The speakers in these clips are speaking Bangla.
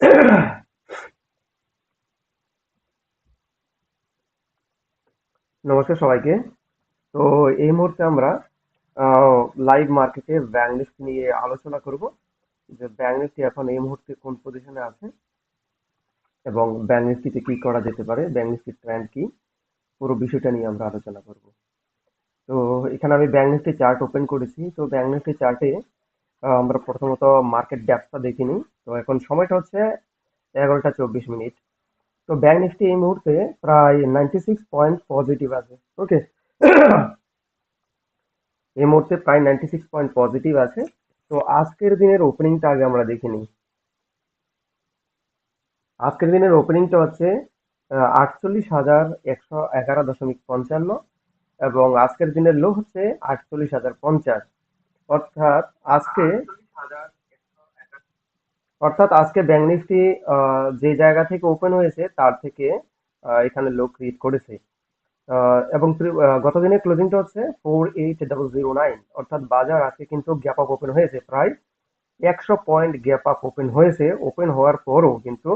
নমস্কার সবাইকে। তো এই মুহূর্তে আমরা লাইভ মার্কেটে ব্যাংক নিফটি নিয়ে আলোচনা করব। যে ব্যাংক নিফটি এখন এই মুহূর্তে কোন পজিশনে আছে এবং ব্যাংক নিফটিতে কি করা যেতে পারে ব্যাংক নিফটির ট্রেন্ড কি, পুরো বিষয়টা নিয়ে আমরা আলোচনা করব। তো এখানে আমি ব্যাংক নিফটি চার্ট ওপেন করেছি। তো ব্যাংক নিফটি চার্টে আমরা প্রথমত মার্কেট ড্যাপটা দেখিনি। তো এখন সময়টা হচ্ছে এগারোটা চব্বিশ মিনিট। তো ব্যাংক নিফটি এই মুহূর্তে প্রায় নাইনটি সিক্স পয়েন্ট পজিটিভ আছে। ওকে এই মুহূর্তে প্রায় নাইনটি সিক্স পয়েন্ট পজিটিভ আছে। তো আজকের দিনের ওপেনিংটা আগে আমরা দেখে নিই। আজকের দিনের ওপেনিংটা হচ্ছে আটচল্লিশ হাজার একশো এগারো দশমিক পঞ্চান্ন এবং আজকের দিনের লো হচ্ছে আটচল্লিশ হাজার পঞ্চাশ। অর্থাৎ আজকে অর্থাৎ আজকে ব্যাংক নিফটি যে জায়গা থেকে ওপেন হয়েছে, তার থেকে এখানে লো ক্রিয়েট করেছে। এবং গত দিনের ক্লোজিংটা হচ্ছে four eight double zero nine অর্থাৎ বাজার আজকে কিন্তু গ্যাপ আপ ওপেন হয়েছে। প্রায় একশো পয়েন্ট গ্যাপ আপ ওপেন হয়েছে। ওপেন হওয়ার পরও কিন্তু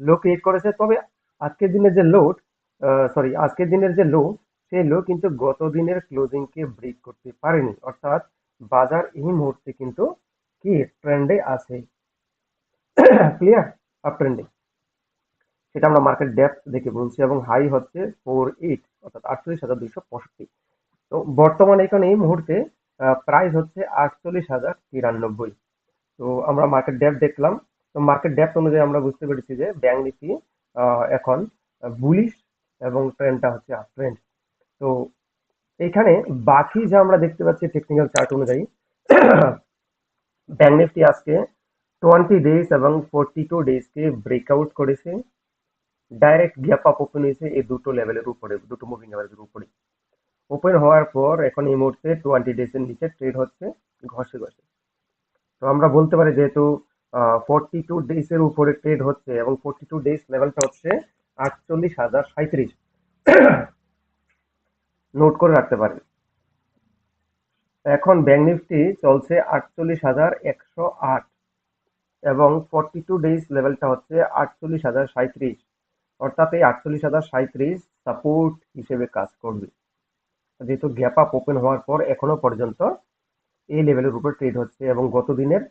লো ক্রিয়েট করেছে। তবে আজকের দিনের যে লোড সরি আজকের দিনের যে লো লো কিন্তু গত দিনের ক্লোজিংকে ব্রেক করতে পারেনি। অর্থাৎ বাজার এই মুহূর্তে কিন্তু কি ট্রেন্ডে আছে? ক্লিয়ার আপ ট্রেন্ডে সেটা আমরা মার্কেট ডেপথ দেখে বলছি এবং হাই হচ্ছে ফোর এইট অর্থাৎ আটচল্লিশ হাজার দুইশো পঁয়ষট্টি। তো বর্তমানে এখানে এই মুহূর্তে প্রাইস হচ্ছে আটচল্লিশ হাজার তিরানব্বই। তো আমরা মার্কেট ডেপ দেখলাম। তো মার্কেট ডেপথ অনুযায়ী আমরা বুঝতে পেরেছি যে ব্যাংক নিফটি এখন বুলিশ এবং ট্রেন্ডটা হচ্ছে আপ ট্রেন্ড তো এখানে বাকি যা আমরা দেখতে পাচ্ছি টেকনিক্যাল চার্ট অনুযায়ী ব্যাংক নিফটি আজকে টোয়েন্টি ডেজ এবং ফোরটি টু ডেজকে ব্রেকআউট করেছে। ডাইরেক্ট গ্যাপ আপ ওপেন হয়েছে এই দুটো লেভেলের উপরে, দুটো মুভিং অ্যাভারেজের উপরে। ওপেন হওয়ার পর এখন এই মুহূর্তে টোয়েন্টি ডেজের নিচে ট্রেড হচ্ছে ঘষে ঘষে। তো আমরা বলতে পারি যেহেতু ফোরটি টু ডেজের উপরে ট্রেড হচ্ছে এবং ফোরটি টু ডেজ লেভেলটা হচ্ছে আটচল্লিশ হাজার সাঁত্রিশ নোট করে রাখতে পারেন এখন ব্যাংক নিফটি চলছে আটচল্লিশ হাজার একশো আট এবং ফর্টি টু ডেজ লেভেলটা হচ্ছে আটচল্লিশ হাজার সাঁত্রিশ অর্থাৎ এই আটচল্লিশ হাজার সাঁত্রিশ সাপোর্ট হিসেবে কাজ করবে। যেহেতু গ্যাপ আপ ওপেন হওয়ার পর এখনও পর্যন্ত এই লেভেলের উপরে ট্রেড হচ্ছে এবং গত দিনের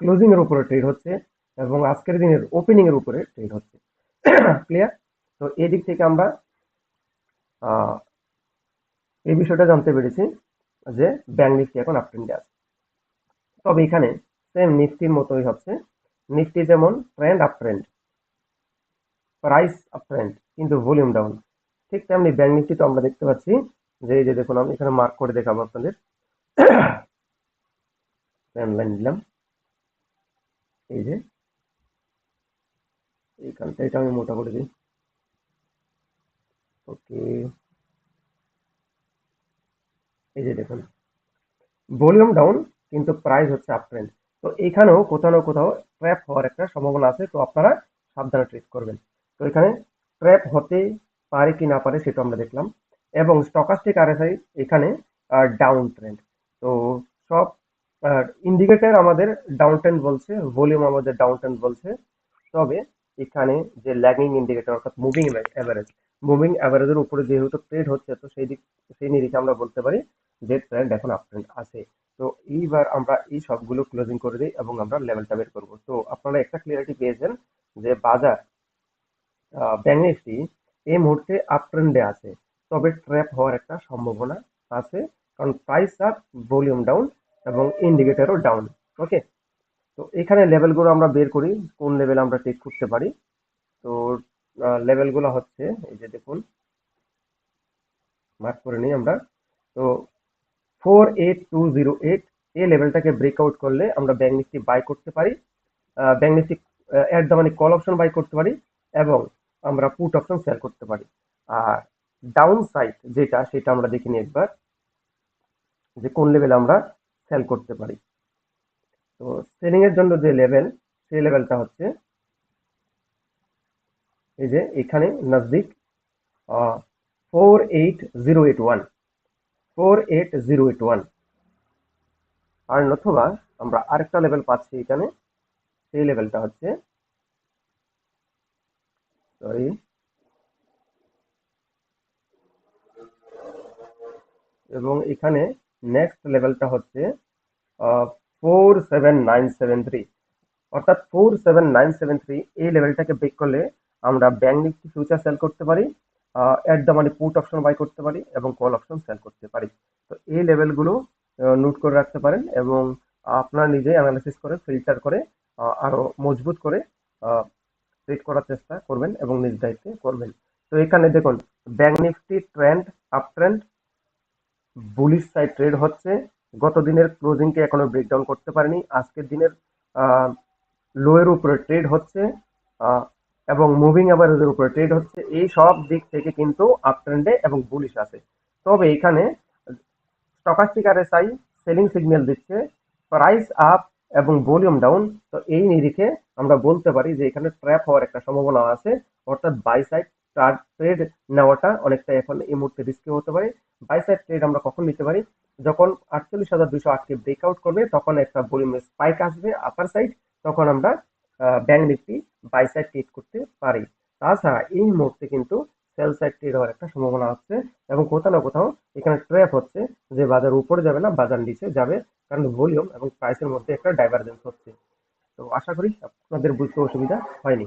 ক্লোজিং এর উপরে ট্রেড হচ্ছে এবং আজকের দিনের ওপেনিং এর উপরে ট্রেড হচ্ছে। ক্লিয়ার তো এদিক থেকে আমরা এই বিষয়টা জানতে পেরেছি যে ব্যাংক নিফটি এখন আপ ট্রেন্ডে আছে। তবে এখানে সেম নিফটির মতোই হচ্ছে। নিফটি যেমন trend up trend price up trend কিন্তু ভলিউম ডাউন ঠিক তেমনি ব্যাংক নিফটি তো আমরা দেখতে পাচ্ছি যে এই যে দেখুন, আমি এখানে মার্ক করে দেখাবো আপনাদের। লাইন নিলাম। এই যে এইখানটা এটা আমি মোটা করে দিই। ওকে এই যে দেখুন ভলিউম ডাউন কিন্তু প্রাইস হচ্ছে আপ ট্রেন্ড তো এখানেও কোথাও না কোথাও ট্র্যাপ হওয়ার একটা সম্ভাবনা আছে, তো আপনারা সাবধানে ট্রেড করবেন। তো এখানে ট্র্যাপ হতে পারে কি না পারে সেটা আমরা দেখলাম। এবং স্টকাস্টিক আরএসআই এখানে ডাউন ট্রেন্ড তো সব ইন্ডিকেটার আমাদের ডাউন ট্রেন্ড বলছে ভলিউম আমাদের ডাউন ট্রেন্ড বলছে। তবে এখানে যে ল্যাগিং ইন্ডিকেটর অর্থাৎ মুভিং অ্যাভারেজ মুভিং অ্যাভারেজের উপরে যেহেতু ট্রেড হচ্ছে, তো সেই দিক, সেই নিরিখে আমরা বলতে পারি যে ট্রেন্ড এখন আপ ট্রেন্ড আছে। তো এইবার আমরা এই সবগুলো ক্লোজিং করে দিই এবং আমরা লেভেলটা বের করব। তো আপনারা একটা ক্লিয়ারিটি পেয়েছেন যে বাজার ব্যাংক নিফটি এই মুহূর্তে আপ ট্রেন্ডে আছে। তবে ট্র্যাপ হওয়ার একটা সম্ভাবনা আছে কারণ প্রাইস আপ ভলিউম ডাউন এবং ইন্ডিকেটারও ডাউন ওকে তো এখানে লেভেলগুলো আমরা বের করি, কোন লেভেল আমরা টেক করতে পারি। তো লেভেলগুলো হচ্ছে, এই যে দেখুন মার্ক করে নিই আমরা। তো four eight two zero eight এই লেভেলটাকে ব্রেকআউট করলে আমরা ব্যাংক নিফটি বাই করতে পারি ব্যাংক নিফটি এর দামানি কল অপশন বাই করতে পারি এবং আমরা পুট অপশন সেল করতে পারি। আর ডাউন সাইড যেটা, সেটা আমরা দেখে নিই একবার যে কোন লেভেলে আমরা সেল করতে পারি। তো সেলিং এর জন্য যে লেভেল সেই লেভেলটা হচ্ছে এই যে এখানে নজদিক four eight zero eight one four eight zero eight one আর নতুবা আমরা আরেকটা লেভেল পাচ্ছি এখানে। সেই লেভেলটা হচ্ছে সরি এবং এখানে নেক্সট লেভেলটা হচ্ছে four seven nine seven three অর্থাৎ four seven nine seven three এই লেভেলটাকে ব্রেক করলে আমরা ব্যাংক নিফটি ফিউচার সেল করতে পারি। অ্যাট দ্য মানে পুট অপশন বাই করতে পারি এবং কল অপশন সেল করতে পারি। তো এই লেভেলগুলো নোট করে রাখতে পারেন এবং আপনার নিজে অ্যানালিসিস করে ফিল্টার করে আরও মজবুত করে ট্রেড করার চেষ্টা করবেন এবং নিজ দায়িত্বে করবেন। তো এখানে দেখুন bank Nifty trend up trend bullish side trade হচ্ছে। গত দিনের ক্লোজিংকে এখনও ব্রেকডাউন করতে পারেনি। আজকের দিনের লোয়ের উপরে ট্রেড হচ্ছে। এবং মুভিং অ্যাভারেজের উপরে ট্রেড হচ্ছে, এই সব দিক থেকে কিন্তু আপ ট্রেন্ডে এবং বুলিশ আছে। তবে এখানে স্টকাস্টিক আরএসআই সেলিং সিগন্যাল দিচ্ছে প্রাইস আপ এবং ভলিউম ডাউন তো এই নিরিখে আমরা বলতে পারি যে এখানে ট্র্যাপ হওয়ার একটা সম্ভাবনা আছে, অর্থাৎ বাই সাইড ট্রেড নেওয়াটা অনেকটা এখন এই মুহূর্তে রিস্কি হতে পারে। বাই সাইড ট্রেড আমরা কখন নিতে পারি? যখন আটচল্লিশ হাজার দুশো আটকে ব্রেকআউট করবে, তখন একটা ভলিউমের স্পাইক আসবে আপার সাইড তখন আমরা bank Nifty buy side trade করতে পারে। তাছাড়া এই মুহূর্তে কিন্তু সেল সাইড ট্রেড হওয়ার একটা সম্ভাবনা আছে এবং কোথাও না কোথাও এখানে ট্র্যাপ হচ্ছে যে বাজার উপরে যাবে না, বাজার নিচে যাবে, কারণ ভলিউম এবং প্রাইসের মধ্যে একটা ডাইভারজেন্স হচ্ছে। তো আশা করি আপনাদের বুঝতে অসুবিধা হয়নি।